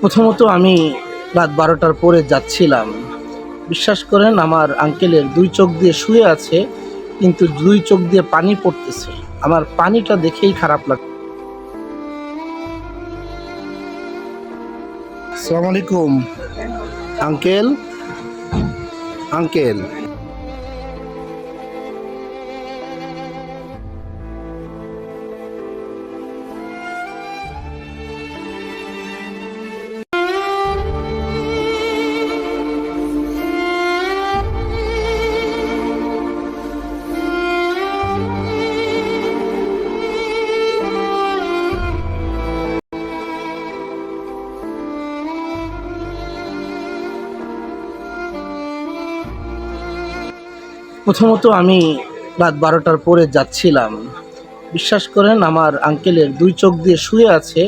প্রথমত আমি রাত বারোটার পরে যাচ্ছিলাম। বিশ্বাস করেন আমার আঙ্কেলের দুই চোখ দিয়ে শুয়ে আছে কিন্তু দুই চোখ দিয়ে পানি পড়তেছে। আমার পানিটা দেখেই খারাপ লাগে আসসালামু আলাইকুম। আঙ্কেল? আঙ্কেল? প্রথমত আমি রাত বারোটার পরে যাচ্ছিলাম। বিশ্বাস করেন, আমার আঙ্কেলের দুই চোখ দিয়ে শুয়ে আছে,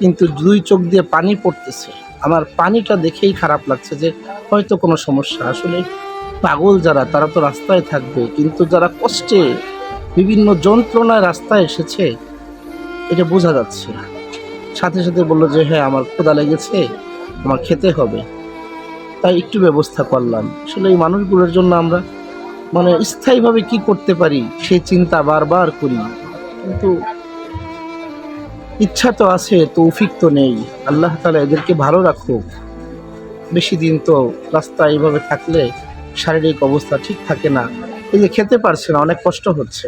কিন্তু দুই চোখ দিয়ে পানি পড়তেছে। আমার পানিটা দেখেই খারাপ লাগছে যে, হয়তো কোনো সমস্যা। আসলে পাগল যারা, তারা তো রাস্তায় থাকবে, কিন্তু যারা কষ্টে বিভিন্ন যন্ত্রণায় রাস্তায় এসেছে, এটা বোঝা যাচ্ছে সাথে সাথে বলল যে হ্যাঁ আমার ক্ষুধা লেগেছে, আমার খেতে হবে। তাই একটু ব্যবস্থা করলাম। আসলে এই মানুষগুলোর জন্য আমরা মানে স্থায়ীভাবে কি করতে পারি, সে চিন্তা বারবার করি। কিন্তু ইচ্ছা তো আছে, তৌফিক তো নেই। আল্লাহ তালা এদেরকে ভালো রাখুক। বেশি দিন তো রাস্তা এইভাবে থাকলে শারীরিক অবস্থা ঠিক থাকে না। এই যে খেতে পারছে না, অনেক কষ্ট হচ্ছে।